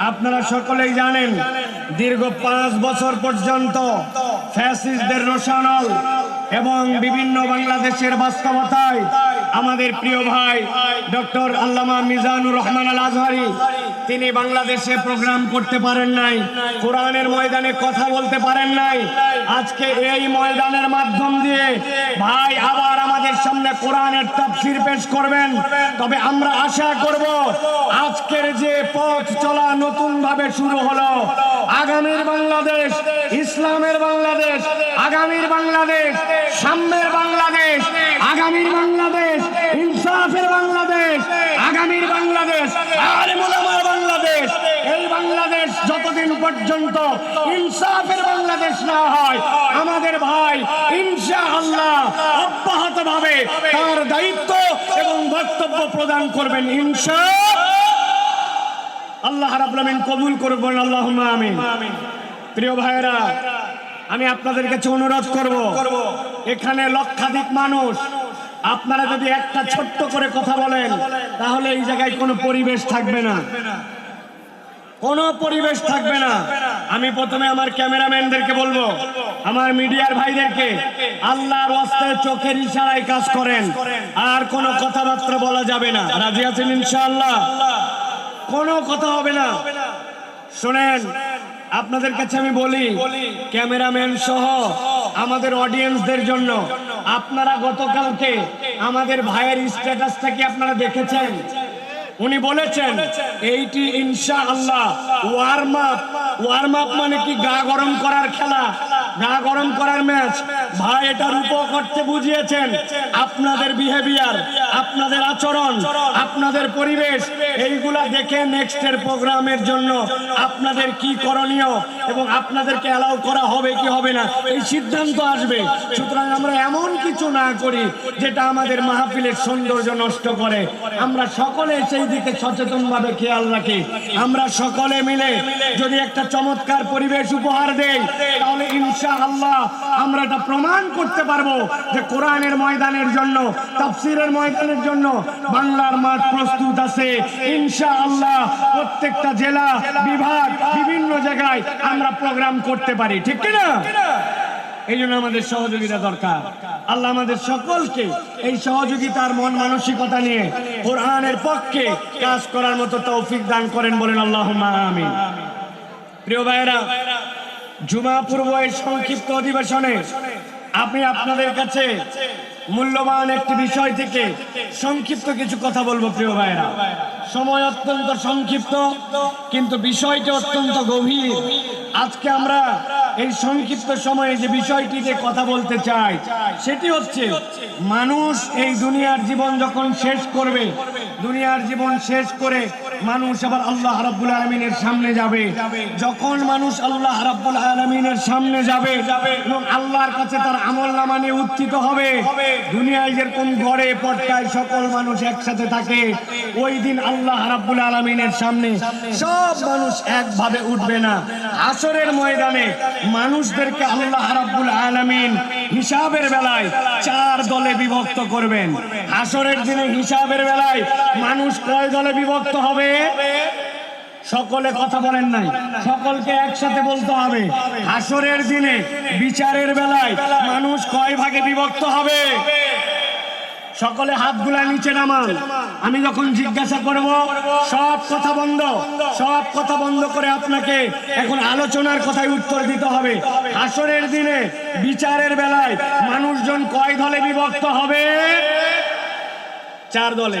আপনারা সকলেই জানেন দীর্ঘ পাঁচ বছর পর্যন্ত ফ্যাসিস্টদের রোশানল এবং বিভিন্ন বাংলাদেশের বাস্তবতায় আমাদের প্রিয় ভাই ডক্টর আল্লামা মিজানুর রহমান আল আজহারি তিনি বাংলাদেশে প্রোগ্রাম করতে পারেন নাই, কোরআনের ময়দানে কথা বলতে পারেন নাই। আজকে এই ময়দানের মাধ্যম দিয়ে ভাই আবার আমাদের সামনে কোরআনের তাফসির পেশ করবেন। তবে আমরা আশা করব আজকের যে পথ চলা নতুন ভাবে শুরু হলো, আগামীর বাংলাদেশ, ইসলামের বাংলাদেশ, আগামীর বাংলাদেশ সাম্যের বাংলাদেশ আগামীর বাংলাদেশ ইনসাফের বাংলাদেশ আগামীর বাংলাদেশ আলেম ওলামার বাংলাদেশ। এই বাংলাদেশ যতদিন পর্যন্ত ইনসাফের বাংলাদেশ না হয় আমাদের ভাই ইনশা আল্লাহ অব্যাহত ভাবে তার দায়িত্ব এবং বক্তব্য প্রদান করবেন ইনশা আল্লাহ রাব্বুল আমিন কবুল করবেন আল্লাহুম্মা আমিন। প্রিয় ভাইরা আমি আপনাদের কাছে অনুরোধ করব এখানে লক্ষাধিক মানুষ। আপনারা যদি একটা ছোট্ট করে কথা বলেন, তাহলে এই জায়গায় কোনো পরিবেশ থাকবে না। কোনো পরিবেশ থাকবে না। আমি প্রথমে আমার ক্যামেরাম্যানদেরকে বলব, আমার মিডিয়ার ভাইদেরকে, আল্লাহর ওয়াস্তে চোখের ইশারায় কাজ করেন। আর কোনো কথাবার্তা বলা যাবে না। রাজি আছেন ইনশাআল্লাহ? কোনো কথা হবে না। শোনেন আপনাদের কাছে আমি বলি, ক্যামেরাম্যান সহ আমাদের অডিয়েন্সদের জন্য। আপনারা গতকালকে আমাদের ভাইয়ের স্ট্যাটাসটা কি আপনারা দেখেছেন? উনি বলেছেন, এইটি ইনশা আল্লাহ ওয়ার্ম আপ ওয়ার্ম আপ মানে কি গা গরম করার খেলা? গা গরম করার ম্যাচ। ভাই এটার উপ করতে বুঝিয়েছেন। আপনাদের বিহেভিয়ার আপনাদের আচরণ, আপনাদের পরিবেশ, এইগুলা দেখে নেক্সটের প্রোগ্রামের জন্য আপনাদের কি করণীয় এবং আপনাদেরকে অ্যালাউ করা হবে কি হবে না, এই সিদ্ধান্ত আসবে। সুতরাং আমরা এমন কিছু না করি যেটা আমাদের মাহফিলের সৌন্দর্য নষ্ট করে। আমরা সকলে সেই দিকে সচেতনভাবে খেয়াল রাখি। আমরা সকলে মিলে যদি একটা চমৎকার পরিবেশ উপহার দেই, তাহলে আল্লাহ আমরা এটা প্রমাণ করতে পারব যে কোরআনের ময়দানের জন্য, তাফসিরের ময়দানের জন্য বাংলার মাঠ প্রস্তুত আছে। ইনশা আল্লাহ প্রত্যেকটা জেলা, বিভাগ, বিভিন্ন জায়গায় আমরা প্রোগ্রাম করতে পারি। ঠিক কিনা? এই জন্য আমাদের সহযোগিতা দরকার। আল্লাহ আমাদের সকলকে এই সহযোগিতার মন মানসিকতা নিয়ে কোরআনের পক্ষে কাজ করার মতো তৌফিক দান করেন বলেন আল্লাহ আমিন। প্রিয় ভাইরা জুমা পূর্ব এই সংক্ষিপ্ত অধিবেশনে আমি আপনাদের কাছে মূল্যবান একটি বিষয় থেকে সংক্ষিপ্ত কিছু কথা বলব, প্রিয় ভাইরা সময় অত্যন্ত সংক্ষিপ্ত, কিন্তু বিষয়টি অত্যন্ত গভীর। আজকে আমরা এই সংক্ষিপ্ত সময়ে যে বিষয়টিতে কথা বলতে চাই, সেটি হচ্ছে মানুষ এই দুনিয়ার জীবন যখন শেষ করবে, দুনিয়ার জীবন শেষ করে মানুষ আবার আল্লাহ রাব্বুল আলমিনের সামনে যাবে। যখন মানুষ আল্লাহ রাব্বুল আলমিনের সামনে যাবে এবং আল্লাহর কাছে তার আমল নামা নিয়ে উত্থিত হবে দুনিয়ায় যেরকম গড়ে পটকায় সকল মানুষ একসাথে থাকে, ওই দিন আল্লাহ রাব্বুল আলমিনের সামনে সব মানুষ একভাবে উঠবে না। আসরের ময়দানে মানুষদেরকে আল্লাহ রাব্বুল আলমিন হিসাবের বেলায় চার দলে বিভক্ত করবেন। আসরের দিনে হিসাবের বেলায় মানুষ কয় দলে বিভক্ত হবে? সকলে কথা বলেন নাই। সকলকে একসাথে বলতে হবে। আসরের দিনে, বিচারের বেলায় মানুষ কয় ভাগে বিভক্ত হবে? সকলে হাতগুলা নিচে নামান। আমি যখন জিজ্ঞাসা করব, সব কথা বন্ধ। সব কথা বন্ধ করে আপনাকে এখন আলোচনার কথায় উত্তর দিতে হবে। আসরের দিনে, বিচারের বেলায় মানুষজন কয় দলে বিভক্ত হবে? চার দলে।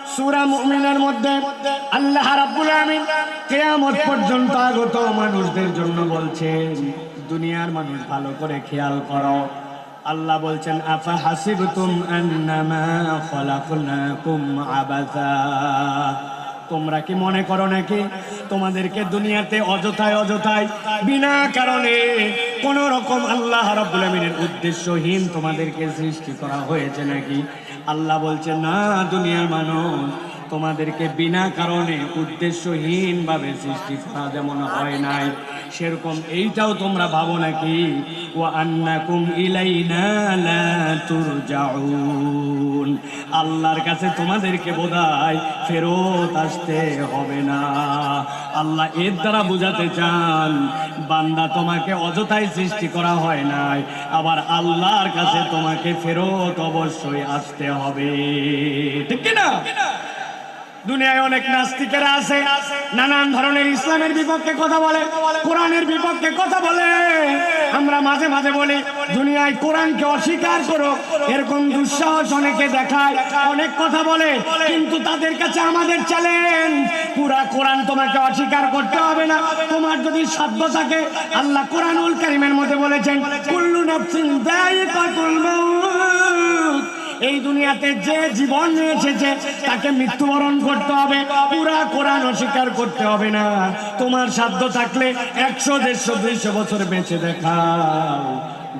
সূরা মুমিনের মধ্যে আল্লাহ রাব্বুল আলামিন কিয়ামত পর্যন্ত আগত মানুষদের জন্য বলছেন, দুনিয়ার মানুষ ভালো করে খেয়াল করো। আল্লাহ বলছেন, আফা হাসিবতুম আন্নামা খলাকনাকুম আবাসা? তোমরা কি মনে করো নাকি? তোমাদেরকে দুনিয়াতে অযথায় অযথায়, বিনা কারণে কোন রকম আল্লাহ রাব্বুল আমিনের উদ্দেশ্যহীন তোমাদেরকে সৃষ্টি করা হয়েছে নাকি? আল্লাহ বলছে, না, দুনিয়ার মানুষ, তোমাদেরকে বিনা কারণে উদ্দেশ্যহীনভাবে সৃষ্টি করা যেমন হয় নাই। সেরকম এইটাও তোমরা ভাবো নাকি? ও আন্নাকুম ইলাইনা লা আল্লাহর কাছে তোমাদেরকে বোধহয় ফেরত আসতে হবে না। আল্লাহ এর দ্বারা বুঝাতে চান, বান্দা তোমাকে অযথাই সৃষ্টি করা হয় নাই, আবার আল্লাহর কাছে তোমাকে ফেরত অবশ্যই আসতে হবে। ঠিক না দুনিয়ায় অনেক নাস্তিকেরা আছে, নানান ধরনের ইসলামের বিপক্ষে কথা বলে, কোরআনের বিপক্ষে কথা বলে। আমরা মাঝে মাঝে বলি, দুনিয়ায় কোরআনকে অস্বীকার করো, এরকম দুঃসাহস অনেকে দেখায়, অনেক কথা বলে, কিন্তু তাদের কাছে আমাদের চ্যালেঞ্জ। পুরা কোরআন তোমাকে অস্বীকার করতে হবে না। তোমার যদি সাধ্য থাকে, আল্লাহ কোরআনুল কারিমের মধ্যে বলেছেন, কুল্লু নাফসিন দায়িকাতুল মাউত। এই দুনিয়াতে যে জীবন নিয়ে এসেছে, তাকে মৃত্যুবরণ করতে হবে। পুরা কোরআন অস্বীকার করতে হবে না। তোমার সাধ্য থাকলে একশো, দেড়শো, দুইশো বছর বেঁচে দেখাও।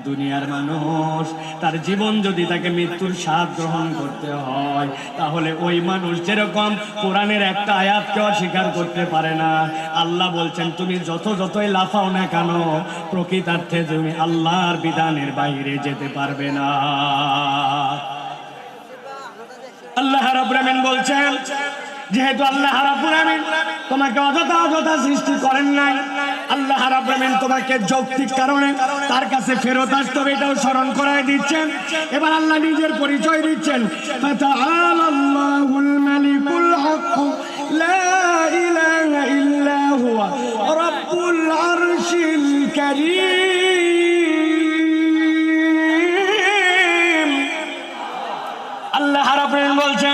দুনিয়ার মানুষ, তার জীবন যদি তাকে মৃত্যুর স্বাদ গ্রহণ করতে হয়, তাহলে ওই মানুষ যেরকম কোরআনের একটা আয়াতকে অস্বীকার করতে পারে না। আল্লাহ বলছেন, তুমি যত যতই লাফাও না কেন, প্রকৃতার্থে তুমি আল্লাহর বিধানের বাইরে যেতে পারবে না। আল্লাহ রাব্বুল বলছেন, যেহেতু আল্লাহ রাব্বুল তোমাকে অযথা অযথা সৃষ্টি করেন নাই, আল্লাহ রাব্বুল তোমাকে যৌক্তিক কারণে তার কাছে ফেরত আসতে হবে, এটাও স্মরণ করায় দিচ্ছেন। এবার আল্লাহ নিজের পরিচয় দিচ্ছেন লা ইলাহা ইল্লা হুয়া রাব্বুল আরশিল কারীম। বলছেন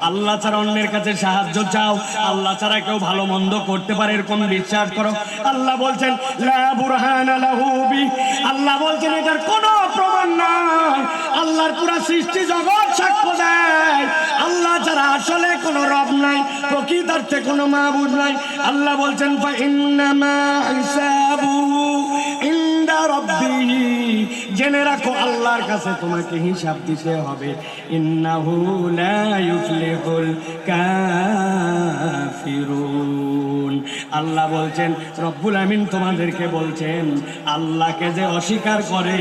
আল্লাহ ছাড়া অন্যের কাছে সাহায্য চাও, আল্লাহ ছাড়া কেউ ভালো মন্দ করতে পারে এরকম বিশ্বাস করো। আল্লাহ বলছেন আল্লাহ বলছেন, এটার কোনো প্রমাণ নাই। আল্লাহর পুরা সৃষ্টি জগৎ সাক্ষ্য দেয়। আল্লাহ ছাড়া আসলে কোনো রব নাই প্রকৃতার্থে কোনো মাহবুদ নাই। আল্লাহ বলছেন ইনদা রাব্বিহি জেনে রাখো, আল্লাহর কাছে তোমাকে হিসাব দিতে হবে। আল্লাহ বলছেন, রব্বুল আমিন তোমাদেরকে বলছেন, আল্লাহকে যে অস্বীকার করে,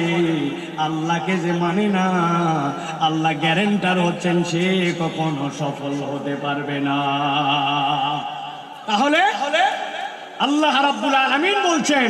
আল্লাহকে যে মানে না, আল্লাহ গ্যারেন্টার হচ্ছেন, সে কখনো সফল হতে পারবে না। তাহলে আল্লাহ রাব্বুল আলামিন বলছেন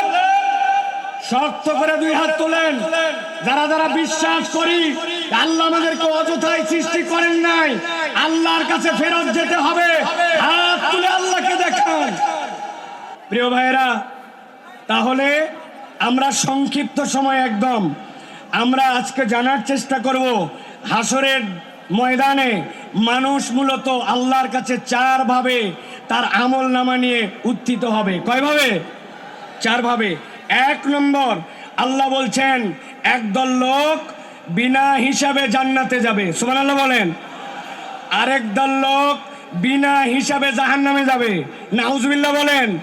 শক্ত করে দুই হাত তোলেন। যারা যারা বিশ্বাস করি, আল্লাহ আমাদেরকে অযথায় সৃষ্টি করেন নাই, আল্লাহর কাছে ফেরত যেতে হবে। হাত তুলে আল্লাহকে দেখান। প্রিয় ভাইরা তাহলে আমরা সংক্ষিপ্ত সময় একদম। আমরা আজকে জানার চেষ্টা করব হাসরের ময়দানে মানুষ মূলত আল্লাহর কাছে চারভাবে তার আমল নামা নিয়ে উত্থিত হবে। কয়ভাবে চারভাবে এক নম্বর, আল্লাহ বলছেন, একদল লোক বিনা হিসাবে জান্নাতে যাবে। সুমান আল্লাহ বলেন। আরেক দল লোক বিনা হিসাবে জাহান নামে যাবে। নাউজবিল্লাহ বলেন।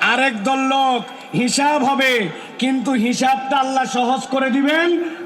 আরেক দল লোক হিসাব হবে, কিন্তু হিসাবটা আল্লাহ সহজ করে দিবেন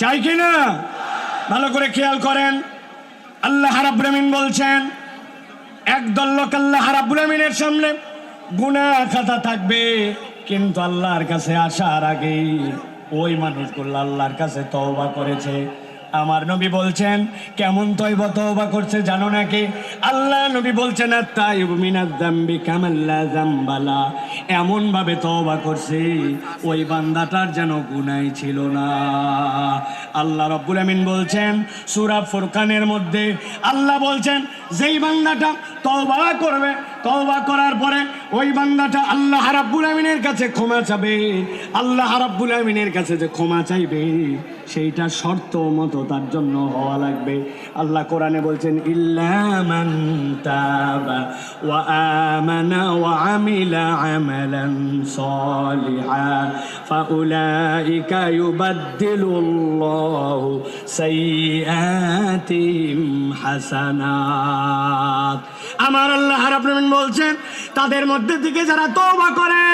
চাই কি না ভালো করে খেয়াল করেন। আল্লাহ রাব্বুল বলছেন, একদল লোক আল্লাহ রাব্বুল সামনে গুনা খাতা থাকবে, কিন্তু আল্লাহর কাছে আসার আগে ওই মানুষগুলো আল্লাহর কাছে তওবা করেছে। আমার নবী বলছেন, কেমন তৈবা তওবা করছে জানো নাকি? আল্লাহ নবী বলছেন যামবি কামাল্লা জাম্বালা এমন ভাবে তওবা করছে, ওই বান্দাটার যেন গুনাই ছিল না। আল্লাহ রব্বুল আমিন বলছেন, সূরা ফুরকানের মধ্যে আল্লাহ বলছেন যেই বান্দাটা তওবা করবে, তওবা করার পরে ওই বান্দাটা আল্লাহ রাব্বুল আমিনের কাছে ক্ষমা চাবে। আল্লাহ রাব্বুল আমিনের কাছে যে ক্ষমা চাইবে, সেইটা শর্ত মতো তার জন্য হওয়া লাগবে। আল্লাহ কোরআনে বলছেন ইল্লামান তাবা ওয়া আমানা ওয়া আমিলা আমালান সালিহা, ফাউলাইকা ইউবাদদিলুল্লাহু আমার আল্লাহ বলছেন তাদের মধ্যে থেকে যারা তওবা করে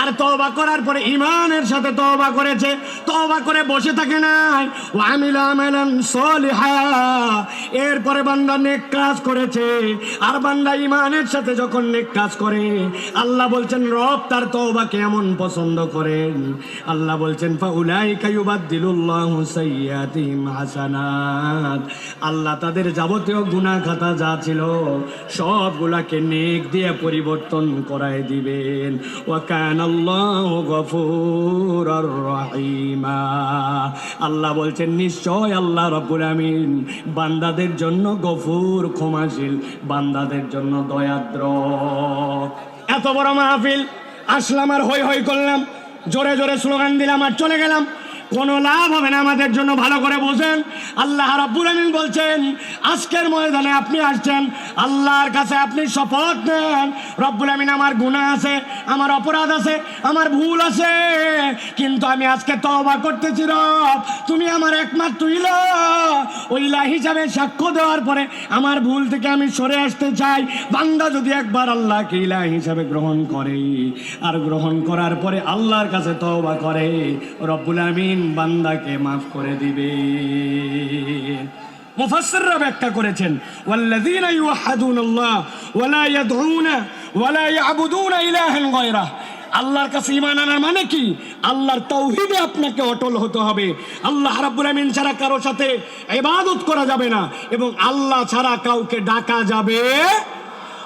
আর তওবা করার পরে ইমানের সাথে তওবা করেছে। তওবা করে বসে থাকে সলিহা। এরপরে বান্দা নেক কাজ করেছে। আর বান্দা ইমানের সাথে যখন নেক কাজ করে, আল্লাহ বলছেন, রব তার তওবাকে এমন পছন্দ করেন। আল্লাহ বলছেন হাসানাত। আল্লাহ তাদের যাবতীয় গুনাহ খাতা যা ছিল, সবগুলাকে নেক দিয়ে পরিবর্তন করায় দিবেন। ওয়া কানাল্লাহু গফুর আল্লাহ বলছেন, নিশ্চয় আল্লাহ রবুল আমিন বান্দাদের জন্য গফুর, ক্ষমাশীল, বান্দাদের জন্য দয়াদ্র। এত বড় মাহফিল, আসলাম আর হই হই করলাম, জোরে জোরে স্লোগান দিলাম আর চলে গেলাম। কোনো লাভ হবে না আমাদের জন্য, ভালো করে বোঝেন। আল্লাহ রাব্বুল আমিন বলছেন, আজকের ময়দানে আপনি আসছেন, আল্লাহর কাছে আপনি শপথ নেন। রব্বুল আমিন আমার গুণা আছে, আমার অপরাধ আছে, আমার ভুল আছে, কিন্তু আমি আজকে তওবা করতেছি রব। তুমি আমার একমাত্র ইলা। ইলা হিসাবে সাক্ষ্য দেওয়ার পরে আমার ভুল থেকে আমি সরে আসতে চাই। বান্দা যদি একবার আল্লাহকে ইলা হিসাবে গ্রহণ করে, আর গ্রহণ করার পরে আল্লাহর কাছে তওবা করে, রব্বুল আমিন বান্দাকে মাফ করে দিবে। মুফাসসিররা ব্যাখ্যা করেছেন, ওয়াল্লাযীনা ইউহাদুনাল্লাহ ওয়ালা ইয়াদউনা ওয়ালা ইয়াবুদুনা ইলাহান গায়রা। আল্লাহর কাছে ঈমান আনার মানে কি? আল্লাহর তৌহিদে আপনাকে অটল হতে হবে। আল্লাহ রাব্বুল আমিন ছাড়া কারও সাথে ইবাদত করা যাবে না এবং আল্লাহ ছাড়া কাউকে ডাকা যাবে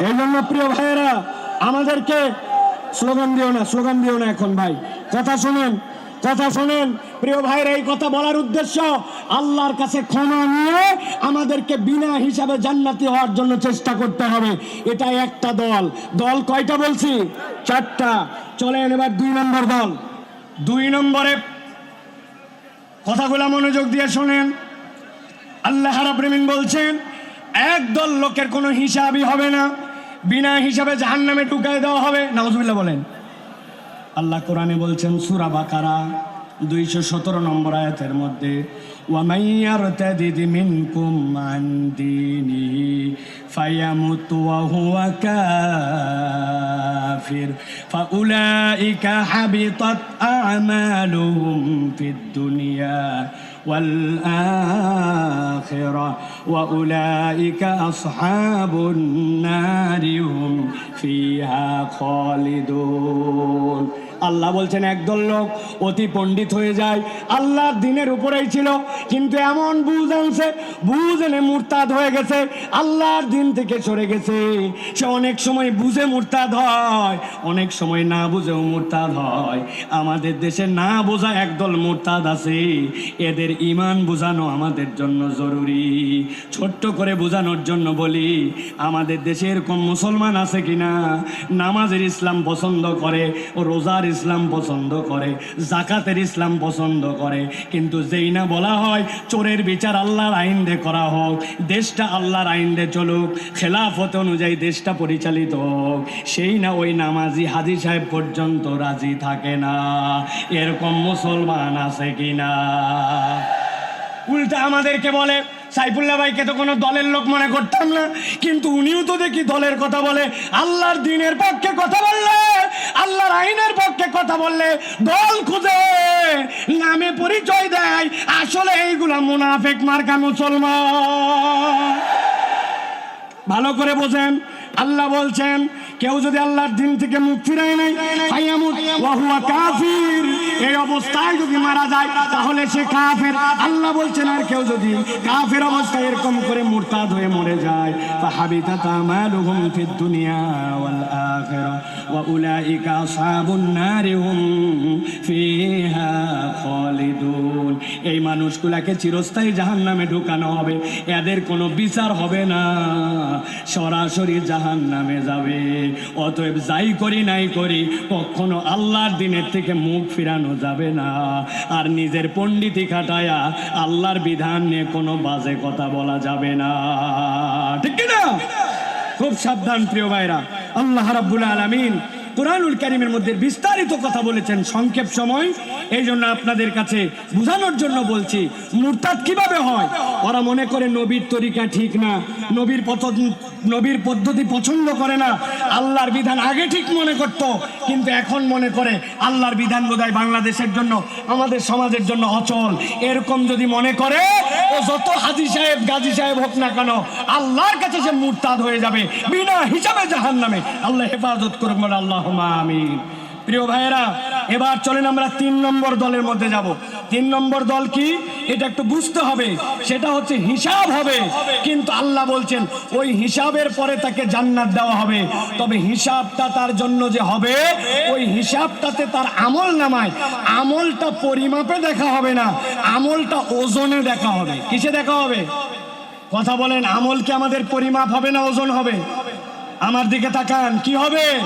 এই জন্য প্রিয় ভাইয়েরা, আমাদেরকে স্লোগান দিও না, স্লোগান দিও না এখন ভাই। কথা শুনেন কথা শুনেন। প্রিয় ভাইয়ের, এই কথা বলার উদ্দেশ্য আল্লাহর কাছে ক্ষমা নিয়ে আমাদেরকে বিনা হিসাবে জান্নাতি হওয়ার জন্য চেষ্টা করতে হবে। এটা একটা দল। দল কয়টা বলছি? চারটা। চলেন এবার দুই নম্বর দল। দুই নম্বরে কথাগুলো মনোযোগ দিয়ে শোনেন। আল্লাহ রাব্বিমিন বলছেন একদল লোকের কোনো হিসাবই হবে না। বিনা হিসাবে জাহান্নামে ঢুকায় দেওয়া হবে নাউজুবিল্লাহ বলেন আল্লাহ কোরআনে বলছেন সূরা বাকারা দুইশো সতেরো নম্বর আয়াতের মধ্যে وَمَن يَرْتَدِدْ مِنكُمْ عَن دِينِهِ فَيَمُتْ وَهُوَ كَافِرٌ فَأُولَئِكَ حَبِطَتْ أَعْمَالُهُمْ فِي الدُّنْيا والآخرة وأولئك أصحاب النار هم فيها خالدون. আল্লাহ বলছেন, একদল লোক অতি পণ্ডিত হয়ে যায়। আল্লাহর দিনের উপরেই ছিল, কিন্তু এমন বুঝ আনছে বুঝ এনে মুরতাদ হয়ে গেছে। আল্লাহর দিন থেকে সরে গেছে। সে অনেক সময় বুঝে মুরতাদ হয়, অনেক সময় না বুঝেও মুরতাদ হয়। আমাদের দেশে না বোঝা একদল মুরতাদ আছে। এদের ইমান বোঝানো আমাদের জন্য জরুরি। ছোট্ট করে বোঝানোর জন্য বলি, আমাদের দেশে এরকম মুসলমান আছে কিনা? নামাজের ইসলাম পছন্দ করে, রোজার ইসলাম পছন্দ করে, জাকাতের ইসলাম পছন্দ করে। কিন্তু যেই না বলা হয়, চোরের বিচার আল্লাহর আইন দিয়ে করা হোক, দেশটা আল্লাহর আইন দিয়ে চলুক, খেলাফত অনুযায়ী দেশটা পরিচালিত হোক, সেই না ওই নামাজি হাজি সাহেব পর্যন্ত রাজি থাকে না। এরকম মুসলমান আছে কিনা? উল্টা আমাদেরকে বলে সাইফুল্লাহ ভাইকে তো কোনো দলের লোক মনে করতাম না। কিন্তু উনিও তো দেখি দলের কথা বলে। আল্লাহর দিনের পক্ষে কথা বললে, আল্লাহর আইনের পক্ষে কথা বললে দল খুঁজে, নামে পরিচয় দেয়। আসলে এইগুলা মুনাফেক মার্কা মুসলমান। ভালো করে বোঝেন। আল্লাহ বলছেন, কেউ যদি আল্লাহর দিন থেকে মুখ ফিরায় নাই কাফির। এই অবস্থায় যদি মারা যায়, তাহলে সে কাফের। আল্লাহ বলছেন, আর কেউ যদি কাফের অবস্থায় এরকম করে মুরতাদ হয়ে মরে যায় ফাহাবিতাত আমালুহুম ফিদ দুনিয়া ওয়াল আখিরা, ওয়া উলাইকা আসহাবুন নারি হুম ফিহা খালিদুন। এই মানুষগুলাকে চিরস্থায়ী জাহান্নামে ঢুকানো হবে। এদের কোনো বিচার হবে না। সরাসরি জাহান নামে যাবে। অতএব যাই করি, নাই করি, কখনো আল্লাহর দিনের থেকে মুখ ফিরানো যাবে না। আর নিজের পণ্ডিতি খাটায়া আল্লাহর বিধান নিয়ে কোনো বাজে কথা বলা যাবে না। ঠিক কিনা? খুব সাবধান প্রিয় ভাইরা। আল্লাহ রাব্বুল আলামিন কোরআনুল কারিমের মধ্যে বিস্তারিত কথা বলেছেন সংক্ষেপ সময়। এই জন্য আপনাদের কাছে বোঝানোর জন্য বলছি, মুরতাদ কীভাবে হয়? ওরা মনে করে নবীর তরিকা ঠিক না, নবীর পথ নবীর পদ্ধতি পছন্দ করে না, আল্লাহর বিধান আগে ঠিক মনে করত, কিন্তু এখন মনে করে আল্লাহর বিধান বোধহয় বাংলাদেশের জন্য, আমাদের সমাজের জন্য অচল। এরকম যদি মনে করে, ও যত হাজি সাহেব, গাজী সাহেব হোক না কেন, আল্লাহর কাছে সে মুরতাদ হয়ে যাবে, বিনা হিসাবে জাহান নামে আল্লাহ হেফাজত করুক বলে আল্লাহ আমিন। প্রিয় ভাইয়েরা, এবার চলেন আমরা তিন নম্বর দলের মধ্যে যাব। তিন নম্বর দল কি? এটা একটু বুঝতে হবে। সেটা হচ্ছে হিসাব হবে। কিন্তু আল্লাহ বলছেন, ওই হিসাবের পরে তাকে জান্নাত দেওয়া হবে। তবে হিসাবটা তার জন্য যে হবে, ওই হিসাবটাতে তার আমল নামায়। আমলটা পরিমাপে দেখা হবে না, আমলটা ওজনে দেখা হবে। কিসে দেখা হবে? কথা বলেন, আমল কি আমাদের পরিমাপ হবে না ওজন হবে? আমার দিকে তাকান, কি হবে?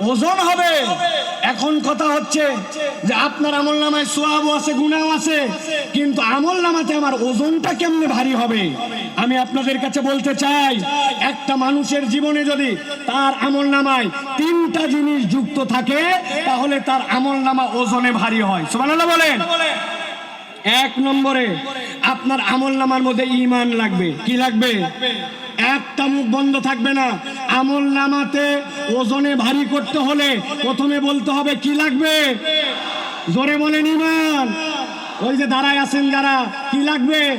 ওজন হবে। এখন কথা হচ্ছে যে আপনার আমল নামায় সোয়াবও আছে গুণাও আছে, কিন্তু আমল নামাতে আমার ওজনটা কেমনে ভারী হবে? আমি আপনাদের কাছে বলতে চাই, একটা মানুষের জীবনে যদি তার আমল নামায় তিনটা জিনিস যুক্ত থাকে, তাহলে তার আমল নামা ওজনে ভারী হয়। সুবহানাল্লাহ বলেন। এক নম্বরে আপনার আমল নামার মধ্যে ইমান লাগবে। কি লাগবে? একটা মুখ বন্ধ থাকবে না। আমল নামাতে ওজনে ভারী করতে হলে প্রথমে বলতে হবে, কি লাগবে? জোরে বলেন ইমান ওই যে দাঁড়ায় আছেন যারা, কি লাগবে?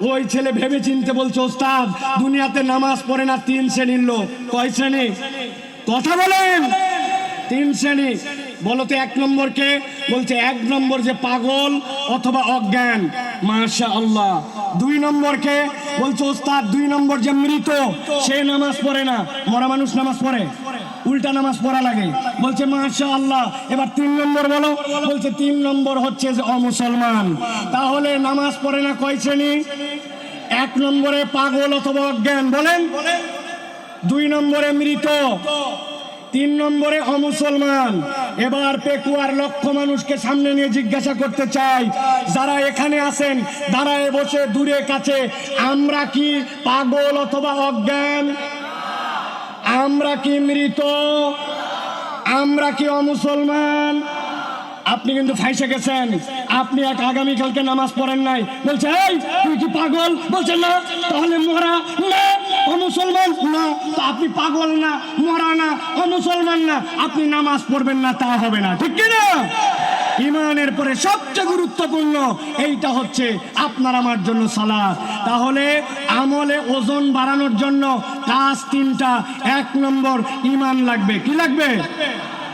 ওই ছেলে ভেবে চিনতে বলছে, ওস্তাদ, দুনিয়াতে নামাজ পড়ে না, তিন শ্রেণির লোক। কয় শ্রেণি? কথা বলেন। তিন শ্রেণি। বলতো এক নম্বরকে বলছে, এক নম্বর যে পাগল অথবা অজ্ঞান। মাশা আল্লাহ দুই নম্বরকে বলছে, ওস্তাদ, দুই নম্বর যে মৃত, সে নামাজ পড়ে না। মরা মানুষ নামাজ পড়ে? উল্টা নামাজ পড়া লাগে। বলছে মাশা আল্লাহ এবার তিন নম্বর বলো। বলছে, তিন নম্বর হচ্ছে যে অমুসলমান। তাহলে নামাজ পড়ে না কয় শ্রেণি? এক নম্বরে পাগল অথবা অজ্ঞান, বলেন। দুই নম্বরে মৃত। তিন নম্বরে অমুসলমান। এবার পেকুয়ার লক্ষ মানুষকে সামনে নিয়ে জিজ্ঞাসা করতে চাই, যারা এখানে আছেন, দাঁড়ায় বসে, দূরে, কাছে, আমরা কি পাগল অথবা অজ্ঞান? আমরা কি মৃত? আমরা কি অমুসলমান? আপনি কিন্তু ফাইসে গেছেন। আপনি এক আগামীকালকে নামাজ পড়েন নাই। বলছে, এই, তুই কি পাগল? বলছেন না, তাহলে মরা। না ও মুসলমান না, তো আপনি পাগল না, মরা না ও মুসলমান না। আপনি নামাজ পড়বেন না, তা হবে না। ঠিক কি না ইমানের পরে সবচেয়ে গুরুত্বপূর্ণ এইটা হচ্ছে আপনার আমার জন্য সালা তাহলে আমলে ওজন বাড়ানোর জন্য কাজ তিনটা, এক নম্বর ইমান লাগবে। কি লাগবে?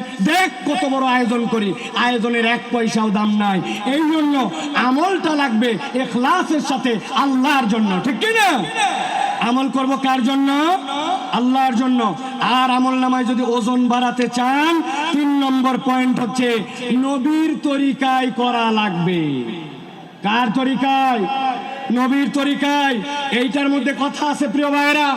দেখ কত বড় আয়োজন করি। আয়োজনের এক পয়সাও দাম নাই। এই জন্য আমলটা লাগবে এখলাসের সাথে আল্লাহর জন্য, ঠিক কি না? আমল করব কার জন্য? আল্লাহর জন্য। আর আমল নামায় যদি ওজন বাড়াতে চান, তিন নম্বর পয়েন্ট হচ্ছে নবীর তরিকায় করা লাগবে। কার তরিকায়? নবীর তরিকায়। এইটার মধ্যে কথা আছে প্রিয় ভাইরা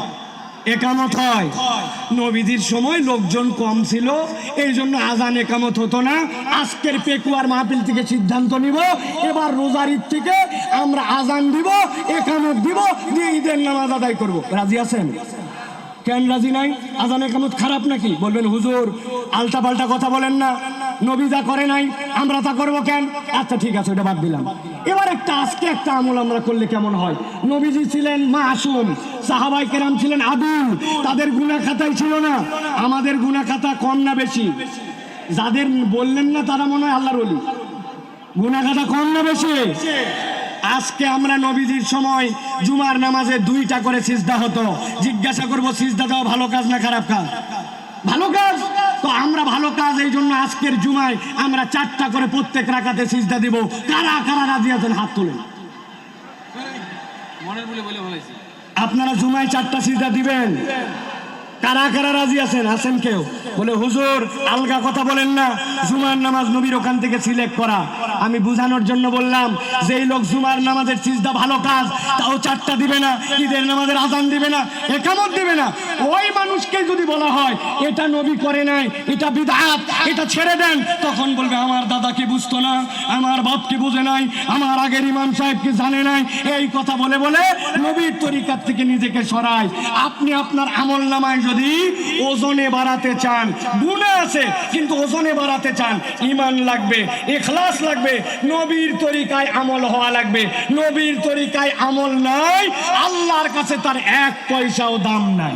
একামত হয়। নবীদের সময় লোকজন কম ছিল এই জন্য আজান একামত হতো না। আজকের পেকুয়ার মাহফিল থেকে সিদ্ধান্ত নিব, এবার রোজার ঈদ থেকে আমরা আজান দিব, একামত দিব, দিয়ে ঈদের নামাজ আদায় করব। রাজি আছেন? কেন রাজি নাই? আজান কামত খারাপ নাকি? বলবেন, হুজুর আলটা পাল্টা কথা বলেন না। নবী যা করে নাই, আমরা তা করব কেন? আচ্ছা ঠিক আছে ওটা বাদ দিলাম। এবার একটা, আজকে একটা আমল আমরা করলে কেমন হয়? নবীজি ছিলেন মাসুম, সাহাবাই কেরাম ছিলেন আদুল তাদের গুনা খাতাই ছিল না। আমাদের গুনা খাতা কম না বেশি? যাদের বললেন না, তারা মনে হয় আল্লাহর অলি গুনা খাতা কম না বেশি? আজকে আমরা নবীজির সময় জুমার নামাজে দুইটা করে সিজদা হতো। জিজ্ঞাসা করব সিজদা দেওয়া ভালো কাজ না খারাপ কাজ? ভালো কাজ? তো আমরা ভালো কাজ এই জন্য আজকের জুমায় আমরা চারটা করে প্রত্যেক রাখাতে সিজদা দিব। কারা কারা রাজি আছেন হাত তুলেন। আপনারা জুমায় চারটা সিজদা দিবেন? কারা কারা রাজি আছেন? আছেন কেউ? বলে, হুজুর, আলগা কথা বলেন না। জুমার নামাজ নবীর ওখান থেকে সিলেক্ট করা। আমি বুঝানোর জন্য বললাম, যেই লোক জুমার নামাজের সিজদা ভালো কাজ, তাও চারটা দিবে না, ঈদের নামাজের আজান দিবে না, একামত দিবে না। ওই মানুষকে যদি বলা হয়, এটা নবী করে নাই, এটা বিদাত এটা ছেড়ে দেন, তখন বলবে, আমার দাদা কি বুঝতো না, আমার বাপ কি বুঝে নাই, আমার আগের ইমাম সাহেব কি জানে নাই? এই কথা বলে বলে নবীর তরিকার থেকে নিজেকে সরায় আপনি আপনার আমল নামায় যদি ওজনে বাড়াতে চান, গুণে আছে, কিন্তু ওজনে বাড়াতে চান ইমান লাগবে এখলাস লাগবে, নবীর তরিকায় আমল হওয়া লাগবে। নবীর তরিকায় আমল নাই, আল্লাহর কাছে তার এক পয়সাও দাম নাই।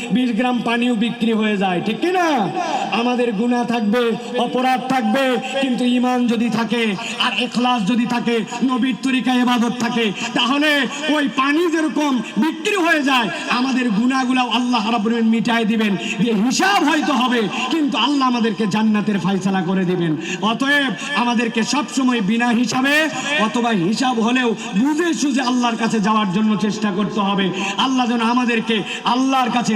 বিশ গ্রাম পানিও বিক্রি হয়ে যায়, ঠিক কি না আমাদের গুণা থাকবে, অপরাধ থাকবে, কিন্তু ইমান যদি থাকে, আর এখলাস যদি থাকে, নবীর তরিকা এবাদত থাকে, তাহলে ওই পানি যেরকম বিক্রি হয়ে যায়, আমাদের গুণাগুলাও আল্লাহ রাব্বুল আলামিন মিটাই দিবেন যে হিসাব হয়তো হবে, কিন্তু আল্লাহ আমাদেরকে জান্নাতের ফয়সালা করে দিবেন। অতএব আমাদেরকে সব সময় বিনা হিসাবে অথবা হিসাব হলেও বুঝে সুঝে আল্লাহর কাছে যাওয়ার জন্য চেষ্টা করতে হবে। আল্লাহ যেন আমাদেরকে আল্লাহর কাছে